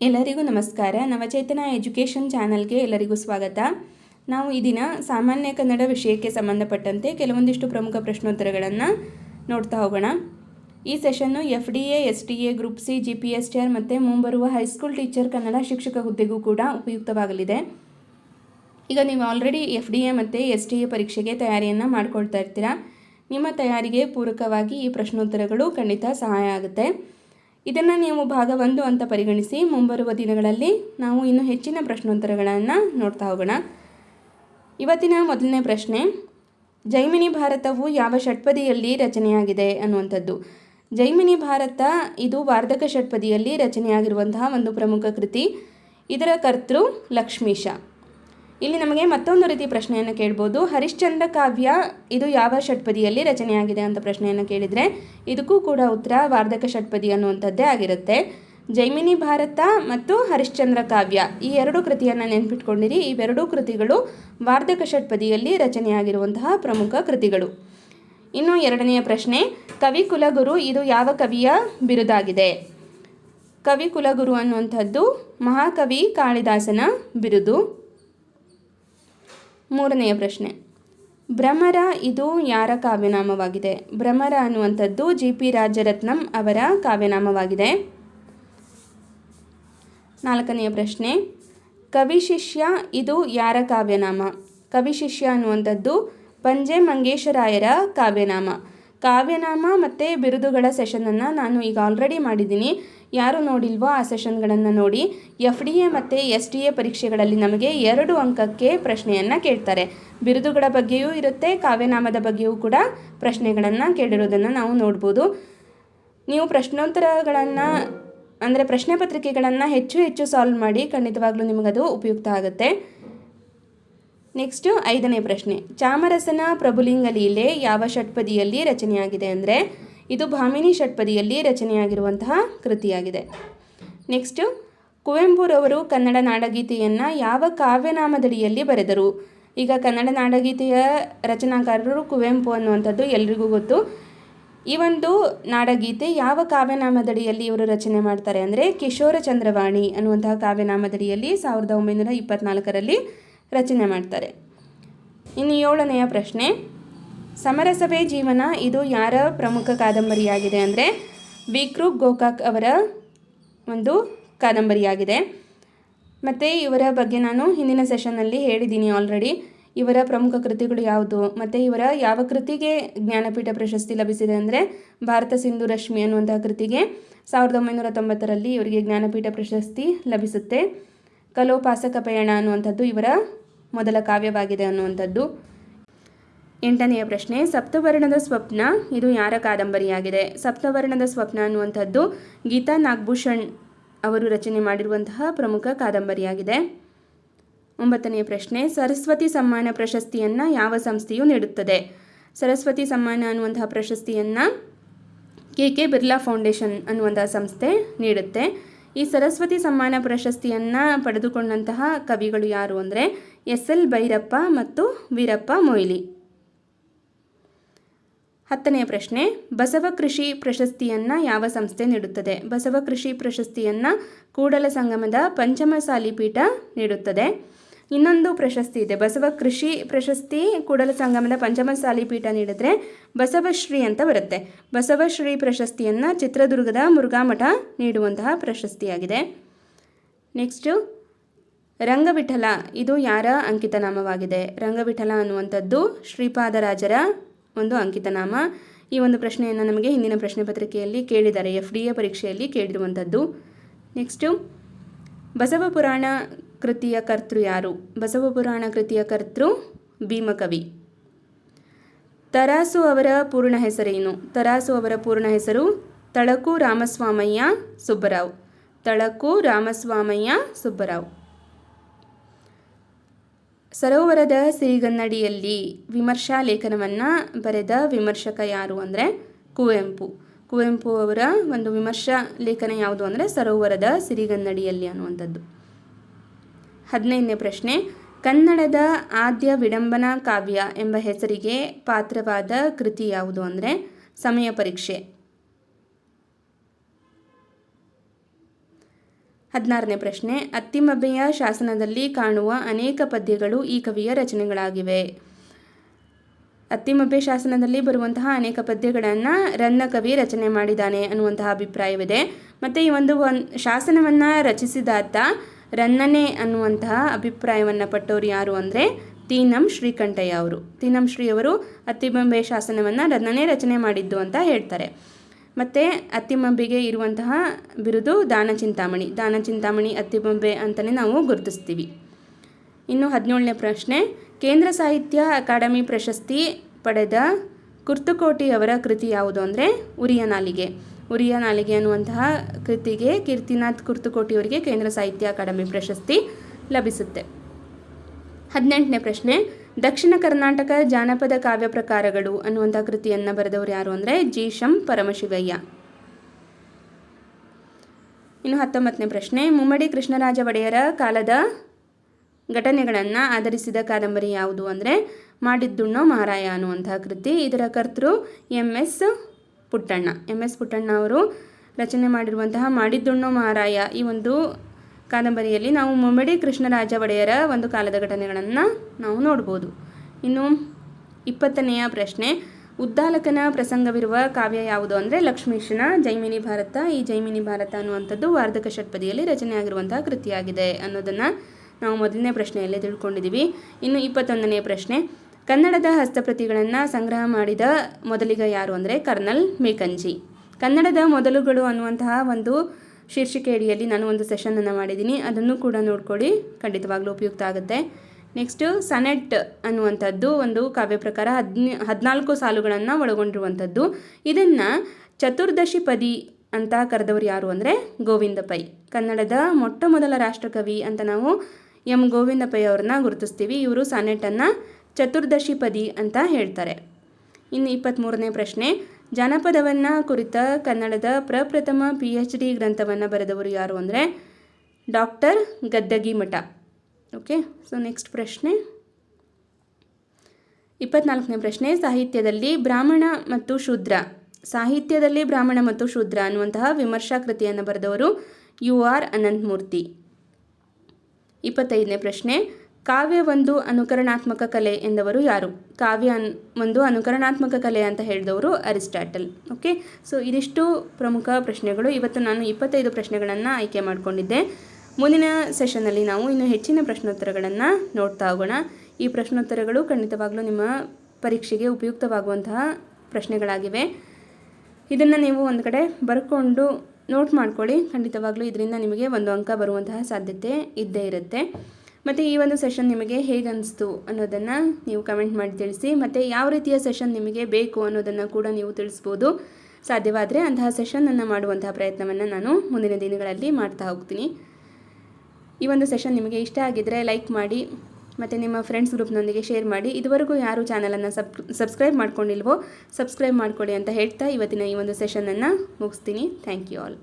ಎಲ್ಲರಿಗೂ ನಮಸ್ಕಾರ. ನವಚೇತನ ಎಜುಕೇಷನ್ ಚಾನಲ್ಗೆ ಎಲ್ಲರಿಗೂ ಸ್ವಾಗತ. ನಾವು ಈ ದಿನ ಸಾಮಾನ್ಯ ಕನ್ನಡ ವಿಷಯಕ್ಕೆ ಸಂಬಂಧಪಟ್ಟಂತೆ ಕೆಲವೊಂದಿಷ್ಟು ಪ್ರಮುಖ ಪ್ರಶ್ನೋತ್ತರಗಳನ್ನು ನೋಡ್ತಾ ಹೋಗೋಣ. ಈ session F D A, S T A, group C, G P S T ಮತ್ತು ಮುಂಬರುವ ಹೈಸ್ಕೂಲ್ ಟೀಚರ್ ಕನ್ನಡ ಶಿಕ್ಷಕ ಹುದ್ದೆಗೂ ಕೂಡ ಉಪಯುಕ್ತವಾಗಲಿದೆ. ಈಗ ನೀವು ಆಲ್ರೆಡಿ ಎಫ್ ಡಿ ಎ ಮತ್ತು ಎಸ್ ಟಿ ಎ ಪರೀಕ್ಷೆಗೆ ತಯಾರಿಯನ್ನು ಮಾಡ್ಕೊಳ್ತಾ ಇರ್ತೀರಾ. ನಿಮ್ಮ ತಯಾರಿಗೆ ಪೂರಕವಾಗಿ ಈ ಪ್ರಶ್ನೋತ್ತರಗಳು ಖಂಡಿತ ಸಹಾಯ ಆಗುತ್ತೆ. ಇದನ್ನು ನೀವು ಭಾಗ ಒಂದು ಅಂತ ಪರಿಗಣಿಸಿ ಮುಂಬರುವ ದಿನಗಳಲ್ಲಿ ನಾವು ಇನ್ನು ಹೆಚ್ಚಿನ ಪ್ರಶ್ನೋತ್ತರಗಳನ್ನು ನೋಡ್ತಾ ಹೋಗೋಣ. ಇವತ್ತಿನ ಮೊದಲನೇ ಪ್ರಶ್ನೆ, ಜೈಮಿನಿ ಭಾರತವು ಯಾವ ಷಟ್ಪದಿಯಲ್ಲಿ ರಚನೆಯಾಗಿದೆ ಅನ್ನುವಂಥದ್ದು. ಜೈಮಿನಿ ಭಾರತ ಇದು ವಾರ್ಧಕ ಷಟ್ಪದಿಯಲ್ಲಿ ರಚನೆಯಾಗಿರುವಂತಹ ಒಂದು ಪ್ರಮುಖ ಕೃತಿ. ಇದರ ಕರ್ತೃ ಲಕ್ಷ್ಮೀಶ. ಇಲ್ಲಿ ನಮಗೆ ಮತ್ತೊಂದು ರೀತಿ ಪ್ರಶ್ನೆಯನ್ನು ಕೇಳ್ಬೋದು. ಹರಿಶ್ಚಂದ್ರ ಕಾವ್ಯ ಇದು ಯಾವ ಷಟ್ಪದಿಯಲ್ಲಿ ರಚನೆಯಾಗಿದೆ ಅಂತ ಪ್ರಶ್ನೆಯನ್ನು ಕೇಳಿದರೆ ಇದಕ್ಕೂ ಕೂಡ ಉತ್ತರ ವಾರ್ಧಕ ಷಟ್ಪದಿ ಅನ್ನುವಂಥದ್ದೇ ಆಗಿರುತ್ತೆ. ಜೈಮಿನಿ ಭಾರತ ಮತ್ತು ಹರಿಶ್ಚಂದ್ರ ಕಾವ್ಯ ಈ ಎರಡು ಕೃತಿಯನ್ನು ನೆನ್ಪಿಟ್ಕೊಂಡಿರಿ. ಇವೆರಡೂ ಕೃತಿಗಳು ವಾರ್ಧಕ ಷಟ್ಪದಿಯಲ್ಲಿ ರಚನೆಯಾಗಿರುವಂತಹ ಪ್ರಮುಖ ಕೃತಿಗಳು. ಇನ್ನು ಎರಡನೆಯ ಪ್ರಶ್ನೆ, ಕವಿ ಕುಲಗುರು ಇದು ಯಾವ ಕವಿಯ ಬಿರುದಾಗಿದೆ? ಕವಿ ಕುಲಗುರು ಅನ್ನುವಂಥದ್ದು ಮಹಾಕವಿ ಕಾಳಿದಾಸನ ಬಿರುದು. ಮೂರನೆಯ ಪ್ರಶ್ನೆ. ಭ್ರಮರ ಇದು ಯಾರ ಕಾವ್ಯನಾಮವಾಗಿದೆ? ಭ್ರಮರ ಅನ್ನುವಂಥದ್ದು ಜಿ ಪಿ ರಾಜರತ್ನಂ ಅವರ ಕಾವ್ಯನಾಮವಾಗಿದೆ. ನಾಲ್ಕನೆಯ ಪ್ರಶ್ನೆ. ಕವಿಶಿಷ್ಯ ಇದು ಯಾರ ಕಾವ್ಯನಾಮ? ಕವಿಶಿಷ್ಯ ಅನ್ನುವಂಥದ್ದು ಪಂಜೆ ಮಂಗೇಶರಾಯರ ಕಾವ್ಯನಾಮ. ಕಾವ್ಯನಾಮ ಮತ್ತು ಬಿರುದುಗಳ ಸೆಷನನ್ನು ನಾನು ಈಗ ಆಲ್ರೆಡಿ ಮಾಡಿದ್ದೀನಿ. ಯಾರು ನೋಡಿಲ್ವೋ ಆ ಸೆಷನ್ಗಳನ್ನು ನೋಡಿ ಎಫ್ ಡಿ ಎ ಮತ್ತು ಎಸ್ ಡಿ ಎ ಪರೀಕ್ಷೆಗಳಲ್ಲಿ ನಮಗೆ ಎರಡು ಅಂಕಕ್ಕೆ ಪ್ರಶ್ನೆಯನ್ನು ಕೇಳ್ತಾರೆ. ಬಿರುದುಗಳ ಬಗ್ಗೆಯೂ ಇರುತ್ತೆ, ಕಾವ್ಯನಾಮದ ಬಗ್ಗೆಯೂ ಕೂಡ ಪ್ರಶ್ನೆಗಳನ್ನು ಕೇಳಿರೋದನ್ನು ನಾವು ನೋಡ್ಬೋದು. ನೀವು ಪ್ರಶ್ನೋತ್ತರಗಳನ್ನು, ಅಂದರೆ ಪ್ರಶ್ನೆ ಪತ್ರಿಕೆಗಳನ್ನು ಹೆಚ್ಚು ಹೆಚ್ಚು ಸಾಲ್ವ್ ಮಾಡಿ ಖಂಡಿತವಾಗ್ಲೂ ನಿಮಗದು ಉಪಯುಕ್ತ ಆಗುತ್ತೆ. ನೆಕ್ಸ್ಟು ಐದನೇ ಪ್ರಶ್ನೆ, ಚಾಮರಸನ ಪ್ರಭುಲಿಂಗ ಲೀಲೆ ಯಾವ ಷಟ್ಪದಿಯಲ್ಲಿ ರಚನೆಯಾಗಿದೆ ಅಂದರೆ ಇದು ಭಾಮಿನಿ ಷಟ್ಪದಿಯಲ್ಲಿ ರಚನೆಯಾಗಿರುವಂತಹ ಕೃತಿಯಾಗಿದೆ. ನೆಕ್ಸ್ಟು ಕುವೆಂಪುರವರು ಕನ್ನಡ ನಾಡಗೀತೆಯನ್ನು ಯಾವ ಕಾವ್ಯನಾಮದಡಿಯಲ್ಲಿ ಬರೆದರು? ಈಗ ಕನ್ನಡ ನಾಡಗೀತೆಯ ರಚನಾಕಾರರು ಕುವೆಂಪು ಅನ್ನುವಂಥದ್ದು ಎಲ್ರಿಗೂ ಗೊತ್ತು. ಈ ಒಂದು ನಾಡಗೀತೆ ಯಾವ ಕಾವ್ಯನಾಮದಡಿಯಲ್ಲಿ ಇವರು ರಚನೆ ಮಾಡ್ತಾರೆ ಅಂದರೆ ಕಿಶೋರ ಚಂದ್ರವಾಣಿ ಅನ್ನುವಂತಹ ಕಾವ್ಯನಾಮದಡಿಯಲ್ಲಿ ಸಾವಿರದ ಒಂಬೈನೂರ ಇಪ್ಪತ್ನಾಲ್ಕರಲ್ಲಿ ರಚನೆ ಮಾಡ್ತಾರೆ. ಇನ್ನು ಏಳನೆಯ ಪ್ರಶ್ನೆ ಸಮರಸವೇ ಜೀವನ ಇದು ಯಾರ ಪ್ರಮುಖ ಕಾದಂಬರಿಯಾಗಿದೆ ಅಂದರೆ ವಿಕ್ರು ಗೋಕಾಕ್ ಅವರ ಒಂದು ಕಾದಂಬರಿಯಾಗಿದೆ. ಮತ್ತು ಇವರ ಬಗ್ಗೆ ನಾನು ಹಿಂದಿನ ಸೆಷನ್ನಲ್ಲಿ ಹೇಳಿದ್ದೀನಿ ಆಲ್ರೆಡಿ ಇವರ ಪ್ರಮುಖ ಕೃತಿಗಳು ಯಾವುದು? ಮತ್ತು ಇವರ ಯಾವ ಕೃತಿಗೆ ಜ್ಞಾನಪೀಠ ಪ್ರಶಸ್ತಿ ಲಭಿಸಿದೆ ಅಂದರೆ ಭಾರತ ಸಿಂಧು ರಶ್ಮಿ ಅನ್ನುವಂತಹ ಕೃತಿಗೆ ಸಾವಿರದ ಒಂಬೈನೂರ ತೊಂಬತ್ತರಲ್ಲಿ ಇವರಿಗೆ ಜ್ಞಾನಪೀಠ ಪ್ರಶಸ್ತಿ ಲಭಿಸುತ್ತೆ. ಕಲೋಪಾಸಕ ಪಯಣ ಅನ್ನುವಂಥದ್ದು ಇವರ ಮೊದಲ ಕಾವ್ಯವಾಗಿದೆ ಅನ್ನುವಂಥದ್ದು. ಎಂಟನೆಯ ಪ್ರಶ್ನೆ, ಸಪ್ತವರ್ಣದ ಸ್ವಪ್ನ, ಇದು ಯಾರ ಕಾದಂಬರಿಯಾಗಿದೆ? ಸಪ್ತವರ್ಣದ ಸ್ವಪ್ನ ಅನ್ನುವಂಥದ್ದು ಗೀತಾ ನಾಗಭೂಷಣ್ ಅವರು ರಚನೆ ಮಾಡಿರುವಂತಹ ಪ್ರಮುಖ ಕಾದಂಬರಿಯಾಗಿದೆ. ಒಂಬತ್ತನೆಯ ಪ್ರಶ್ನೆ, ಸರಸ್ವತಿ ಸಮ್ಮಾನ ಪ್ರಶಸ್ತಿಯನ್ನು ಯಾವ ಸಂಸ್ಥೆಯು ನೀಡುತ್ತದೆ? ಸರಸ್ವತಿ ಸಮ್ಮಾನ ಅನ್ನುವಂತಹ ಪ್ರಶಸ್ತಿಯನ್ನು ಕೆ ಕೆ ಬಿರ್ಲಾ ಫೌಂಡೇಶನ್ ಅನ್ನುವಂತಹ ಸಂಸ್ಥೆ ನೀಡುತ್ತೆ. ಈ ಸರಸ್ವತಿ ಸಮ್ಮಾನ ಪ್ರಶಸ್ತಿಯನ್ನು ಪಡೆದುಕೊಂಡಂತಹ ಕವಿಗಳು ಯಾರು ಅಂದರೆ ಎಸ್ ಎಲ್ ಭೈರಪ್ಪ ಮತ್ತು ವೀರಪ್ಪ ಮೊಯ್ಲಿ. ಹತ್ತನೆಯ ಪ್ರಶ್ನೆ, ಬಸವ ಕೃಷಿ ಪ್ರಶಸ್ತಿಯನ್ನು ಯಾವ ಸಂಸ್ಥೆ ನೀಡುತ್ತದೆ? ಬಸವ ಕೃಷಿ ಪ್ರಶಸ್ತಿಯನ್ನು ಕೂಡಲ ಸಂಗಮದ ಪಂಚಮಸಾಲಿ ಪೀಠ ನೀಡುತ್ತದೆ. ಇನ್ನೊಂದು ಪ್ರಶಸ್ತಿ ಇದೆ. ಬಸವ ಕೃಷಿ ಪ್ರಶಸ್ತಿ ಕೂಡಲ ಸಂಗಮದ ಪಂಚಮಸಾಲಿ ಪೀಠ ನೀಡಿದ್ರೆ ಬಸವಶ್ರೀ ಅಂತ ಬರುತ್ತೆ. ಬಸವಶ್ರೀ ಪ್ರಶಸ್ತಿಯನ್ನು ಚಿತ್ರದುರ್ಗದ ಮುರುಘಾಮಠ ನೀಡುವಂತಹ ಪ್ರಶಸ್ತಿಯಾಗಿದೆ. ನೆಕ್ಸ್ಟು ರಂಗವಿಠಲ, ಇದು ಯಾರ ಅಂಕಿತನಾಮವಾಗಿದೆ ರಂಗವಿಠಲ ಅನ್ನುವಂಥದ್ದು ಶ್ರೀಪಾದರಾಜರ ಒಂದು ಅಂಕಿತನಾಮ. ಈ ಒಂದು ಪ್ರಶ್ನೆಯನ್ನು ನಮಗೆ ಹಿಂದಿನ ಪ್ರಶ್ನೆ ಪತ್ರಿಕೆಯಲ್ಲಿ ಕೇಳಿದ್ದಾರೆ. ಎಫ್ ಡಿ ಎ ಪರೀಕ್ಷೆಯಲ್ಲಿ ಕೇಳಿರುವಂಥದ್ದು. ನೆಕ್ಸ್ಟು ಬಸವ ಪುರಾಣ ಕೃತಿಯ ಕರ್ತೃ ಯಾರು? ಬಸವ ಪುರಾಣ ಕೃತಿಯ ಕರ್ತೃ ಭೀಮಕವಿ. ತರಾಸು ಅವರ ಪೂರ್ಣ ಹೆಸರೇನು? ತರಾಸು ಅವರ ಪೂರ್ಣ ಹೆಸರು ತಳಕು ರಾಮಸ್ವಾಮಯ್ಯ ಸುಬ್ಬರಾವ್. ತಳಕು ರಾಮಸ್ವಾಮಯ್ಯ ಸುಬ್ಬರಾವ್. ಸರೋವರದ ಸಿರಿಗನ್ನಡಿಯಲ್ಲಿ ವಿಮರ್ಶಾ ಲೇಖನವನ್ನು ಬರೆದ ವಿಮರ್ಶಕ ಯಾರು ಅಂದರೆ ಕುವೆಂಪು. ಕುವೆಂಪು ಅವರ ಒಂದು ವಿಮರ್ಶಾ ಲೇಖನ ಯಾವುದು ಅಂದರೆ ಸರೋವರದ ಸಿರಿಗನ್ನಡಿಯಲ್ಲಿ ಅನ್ನುವಂಥದ್ದು. ಹದಿನೈದನೇ ಪ್ರಶ್ನೆ, ಕನ್ನಡದ ಆದ್ಯ ವಿಡಂಬನಾ ಕಾವ್ಯ ಎಂಬ ಹೆಸರಿಗೆ ಪಾತ್ರವಾದ ಕೃತಿ ಯಾವುದು ಅಂದರೆ ಸಮಯ ಪರೀಕ್ಷೆ. ಹದಿನಾರನೇ ಪ್ರಶ್ನೆ ಅತ್ತಿಮಬ್ಬೆಯ ಶಾಸನದಲ್ಲಿ ಕಾಣುವ ಅನೇಕ ಪದ್ಯಗಳು ಈ ಕವಿಯ ರಚನೆಗಳಾಗಿವೆ. ಅತ್ತಿಮಬ್ಬೆ ಶಾಸನದಲ್ಲಿ ಬರುವಂತಹ ಅನೇಕ ಪದ್ಯಗಳನ್ನು ರನ್ನ ಕವಿ ರಚನೆ ಮಾಡಿದ್ದಾನೆ ಅನ್ನುವಂತಹ ಅಭಿಪ್ರಾಯವಿದೆ. ಮತ್ತು ಈ ಒಂದು ಒನ್ ಶಾಸನವನ್ನು ರಚಿಸಿದಾತ ರನ್ನನೆ ಅನ್ನುವಂತಹ ಅಭಿಪ್ರಾಯವನ್ನು ಪಟ್ಟವರು ಯಾರು ಅಂದರೆ ತೀನಂ ಶ್ರೀಕಂಠಯ್ಯ ಅವರು. ತೀನಂ ಶ್ರೀ ಅವರು ಅತ್ತಿಮಬ್ಬೆ ಶಾಸನವನ್ನು ರನ್ನನೇ ರಚನೆ ಮಾಡಿದ್ದು ಅಂತ ಹೇಳ್ತಾರೆ. ಮತ್ತು ಅತ್ತಿಮಬ್ಬೆಗೆ ಇರುವಂತಹ ಬಿರುದು ದಾನ ಚಿಂತಾಮಣಿ. ದಾನ ಚಿಂತಾಮಣಿ ಅಂತಲೇ ನಾವು ಗುರುತಿಸ್ತೀವಿ. ಇನ್ನು ಹದಿನೇಳನೇ ಪ್ರಶ್ನೆ, ಕೇಂದ್ರ ಸಾಹಿತ್ಯ ಅಕಾಡೆಮಿ ಪ್ರಶಸ್ತಿ ಪಡೆದ ಕುರ್ತುಕೋಟಿಯವರ ಕೃತಿ ಯಾವುದು ಅಂದರೆ ಉರಿಯ ನಾಲಿಗೆ. ಉರಿಯ ನಾಲಿಗೆ ಅನ್ನುವಂತಹ ಕೃತಿಗೆ ಕೀರ್ತಿನಾಥ್ ಕುರ್ತುಕೋಟಿಯವರಿಗೆ ಕೇಂದ್ರ ಸಾಹಿತ್ಯ ಅಕಾಡೆಮಿ ಪ್ರಶಸ್ತಿ ಲಭಿಸುತ್ತೆ. ಹದಿನೆಂಟನೇ ಪ್ರಶ್ನೆ ದಕ್ಷಿಣ ಕರ್ನಾಟಕ ಜಾನಪದ ಕಾವ್ಯ ಪ್ರಕಾರಗಳು ಅನ್ನುವಂಥ ಕೃತಿಯನ್ನು ಬರೆದವರು ಯಾರು ಅಂದರೆ ಜಿ ಶಂ ಪರಮಶಿವಯ್ಯ. ಇನ್ನು ಹತ್ತೊಂಬತ್ತನೇ ಪ್ರಶ್ನೆ, ಮುಮ್ಮಡಿ ಕೃಷ್ಣರಾಜ ಒಡೆಯರ ಕಾಲದ ಘಟನೆಗಳನ್ನು ಆಧರಿಸಿದ ಕಾದಂಬರಿ ಯಾವುದು ಅಂದರೆ ಮಾಡಿದ್ದುಣ್ಣೋ ಮಹಾರಾಯ ಅನ್ನುವಂತಹ ಕೃತಿ. ಇದರ ಕರ್ತೃ M S Puttanna. M S Puttanna ಅವರು ರಚನೆ ಮಾಡಿರುವಂತಹ ಮಾಡಿದ್ದುಣ್ಣೋ ಮಹಾರಾಯ ಈ ಒಂದು ಕಾದಂಬರಿಯಲ್ಲಿ ನಾವು ಮುಮ್ಮಡಿ ಕೃಷ್ಣರಾಜ ಒಡೆಯರ ಒಂದು ಕಾಲದ ಘಟನೆಗಳನ್ನು ನಾವು ನೋಡ್ಬೋದು. ಇನ್ನು ಇಪ್ಪತ್ತನೆಯ ಪ್ರಶ್ನೆ, ಉದ್ದಾಲಕನ ಪ್ರಸಂಗವಿರುವ ಕಾವ್ಯ ಯಾವುದು ಅಂದರೆ ಲಕ್ಷ್ಮೀಶನ ಜೈಮಿನಿ ಭಾರತ. ಈ ಜೈಮಿನಿ ಭಾರತ ಅನ್ನುವಂಥದ್ದು ವಾರ್ಧಕ ಷಟ್ಪದಿಯಲ್ಲಿ ರಚನೆಯಾಗಿರುವಂತಹ ಕೃತಿಯಾಗಿದೆ ಅನ್ನೋದನ್ನು ನಾವು ಮೊದಲನೇ ಪ್ರಶ್ನೆಯಲ್ಲೇ ತಿಳ್ಕೊಂಡಿದ್ದೀವಿ ಇನ್ನು ಇಪ್ಪತ್ತೊಂದನೇ ಪ್ರಶ್ನೆ, ಕನ್ನಡದ ಹಸ್ತಪ್ರತಿಗಳನ್ನು ಸಂಗ್ರಹ ಮಾಡಿದ ಮೊದಲಿಗ ಯಾರು ಅಂದರೆ ಕರ್ನಲ್ ಮೇಕಂಜಿ. ಕನ್ನಡದ ಮೊದಲುಗಳು ಅನ್ನುವಂತಹ ಒಂದು ಶೀರ್ಷಿಕೆ ಅಡಿಯಲ್ಲಿ ನಾನು ಒಂದು ಸೆಷನನ್ನು ಮಾಡಿದ್ದೀನಿ. ಅದನ್ನು ಕೂಡ ನೋಡ್ಕೊಳ್ಳಿ. ಖಂಡಿತವಾಗ್ಲೂ ಉಪಯುಕ್ತ ಆಗುತ್ತೆ. ನೆಕ್ಸ್ಟು ಸನೆಟ್ ಅನ್ನುವಂಥದ್ದು ಒಂದು ಕಾವ್ಯ ಪ್ರಕಾರ ಹದಿನ, ಹದಿನಾಲ್ಕು ಸಾಲುಗಳನ್ನು ಒಳಗೊಂಡಿರುವಂಥದ್ದು. ಇದನ್ನು ಚತುರ್ದಶಿ ಪದಿ ಅಂತ ಕರೆದವರು ಯಾರು ಅಂದರೆ ಗೋವಿಂದ ಪೈ. ಕನ್ನಡದ ಮೊಟ್ಟ ಮೊದಲ ರಾಷ್ಟ್ರಕವಿ ಅಂತ ನಾವು ಎಂ ಗೋವಿಂದ ಪೈ ಅವ್ರನ್ನ ಗುರುತಿಸ್ತೀವಿ. ಇವರು ಸಾನೆಟನ್ನು ಚತುರ್ದಶಿ ಪದಿ ಅಂತ ಹೇಳ್ತಾರೆ. ಇನ್ನು ಇಪ್ಪತ್ತ್ಮೂರನೇ ಪ್ರಶ್ನೆ. ಜಾನಪದವನ್ನು ಕುರಿತ ಕನ್ನಡದ ಪ್ರಪ್ರಥಮ ಪಿ ಎಚ್ ಡಿ ಗ್ರಂಥವನ್ನು ಬರೆದವರು ಯಾರು ಅಂದರೆ ಡಾಕ್ಟರ್ ಗದ್ದಗಿ ಮಠ. ಓಕೆ ಸೊ ನೆಕ್ಸ್ಟ್ ಪ್ರಶ್ನೆ. ಇಪ್ಪತ್ನಾಲ್ಕನೇ ಪ್ರಶ್ನೆ, ಸಾಹಿತ್ಯದಲ್ಲಿ ಬ್ರಾಹ್ಮಣ ಮತ್ತು ಶೂದ್ರ. ಸಾಹಿತ್ಯದಲ್ಲಿ ಬ್ರಾಹ್ಮಣ ಮತ್ತು ಶೂದ್ರ ಅನ್ನುವಂತಹ ವಿಮರ್ಶಾ ಕೃತಿಯನ್ನು ಬರೆದವರು ಯು ಆರ್ ಅನಂತಮೂರ್ತಿ. ಇಪ್ಪತ್ತೈದನೇ ಪ್ರಶ್ನೆ ಕಾವ್ಯ ಒಂದು ಅನುಕರಣಾತ್ಮಕ ಕಲೆ ಎಂದವರು ಯಾರು? ಕಾವ್ಯ ಅನ್, ಒಂದು ಅನುಕರಣಾತ್ಮಕ ಕಲೆ ಅಂತ ಹೇಳಿದವರು ಅರಿಸ್ಟಾಟಲ್. ಓಕೆ? ಸೊ, ಇದಿಷ್ಟು ಪ್ರಮುಖ ಪ್ರಶ್ನೆಗಳು. ಇವತ್ತು ನಾನು ಇಪ್ಪತ್ತೈದು ಪ್ರಶ್ನೆಗಳನ್ನು ಆಯ್ಕೆ ಮಾಡಿಕೊಂಡಿದ್ದೆ. ಮುಂದಿನ ಸೆಷನ್ನಲ್ಲಿ ನಾವು ಇನ್ನು ಹೆಚ್ಚಿನ ಪ್ರಶ್ನೋತ್ತರಗಳನ್ನು ನೋಡ್ತಾ ಹೋಗೋಣ. ಈ ಪ್ರಶ್ನೋತ್ತರಗಳು ಖಂಡಿತವಾಗಲೂ ನಿಮ್ಮ ಪರೀಕ್ಷೆಗೆ ಉಪಯುಕ್ತವಾಗುವಂತಹ ಪ್ರಶ್ನೆಗಳಾಗಿವೆ. ಇದನ್ನು ನೀವು ಒಂದು ಕಡೆ ಬರ್ಕೊಂಡು ನೋಟ್ ಮಾಡ್ಕೊಳ್ಳಿ. ಖಂಡಿತವಾಗ್ಲೂ ಇದರಿಂದ ನಿಮಗೆ ಒಂದು ಅಂಕ ಬರುವಂತಹ ಸಾಧ್ಯತೆ ಇದ್ದೇ ಇರುತ್ತೆ. ಮತ್ತು ಈ ಒಂದು ಸೆಷನ್ ನಿಮಗೆ ಹೇಗೆ ಅನಿಸ್ತು ಅನ್ನೋದನ್ನು ನೀವು ಕಮೆಂಟ್ ಮಾಡಿ ತಿಳಿಸಿ, ಮತ್ತು ಯಾವ ರೀತಿಯ ಸೆಷನ್ ನಿಮಗೆ ಬೇಕು ಅನ್ನೋದನ್ನು ಕೂಡ ನೀವು ತಿಳಿಸ್ಬೋದು. ಸಾಧ್ಯವಾದರೆ ಅಂತಹ ಸೆಷನನ್ನು ಮಾಡುವಂತಹ ಪ್ರಯತ್ನವನ್ನು ನಾನು ಮುಂದಿನ ದಿನಗಳಲ್ಲಿ ಮಾಡ್ತಾ ಹೋಗ್ತೀನಿ. ಈ ಒಂದು ಸೆಷನ್ ನಿಮಗೆ ಇಷ್ಟ ಆಗಿದ್ದರೆ ಲೈಕ್ ಮಾಡಿ, ಮತ್ತು ನಿಮ್ಮ ಫ್ರೆಂಡ್ಸ್ ಗ್ರೂಪ್ನೊಂದಿಗೆ ಶೇರ್ ಮಾಡಿ. ಇದುವರೆಗೂ ಯಾರು ಚಾನಲನ್ನು ಸಬ್ ಸಬ್ಸ್ಕ್ರೈಬ್ ಮಾಡ್ಕೊಂಡಿಲ್ವೋ ಸಬ್ಸ್ಕ್ರೈಬ್ ಮಾಡ್ಕೊಳ್ಳಿ ಅಂತ ಹೇಳ್ತಾ ಇವತ್ತಿನ ಈ ಒಂದು ಸೆಷನನ್ನು ಮುಗಿಸ್ತೀನಿ. Thank you all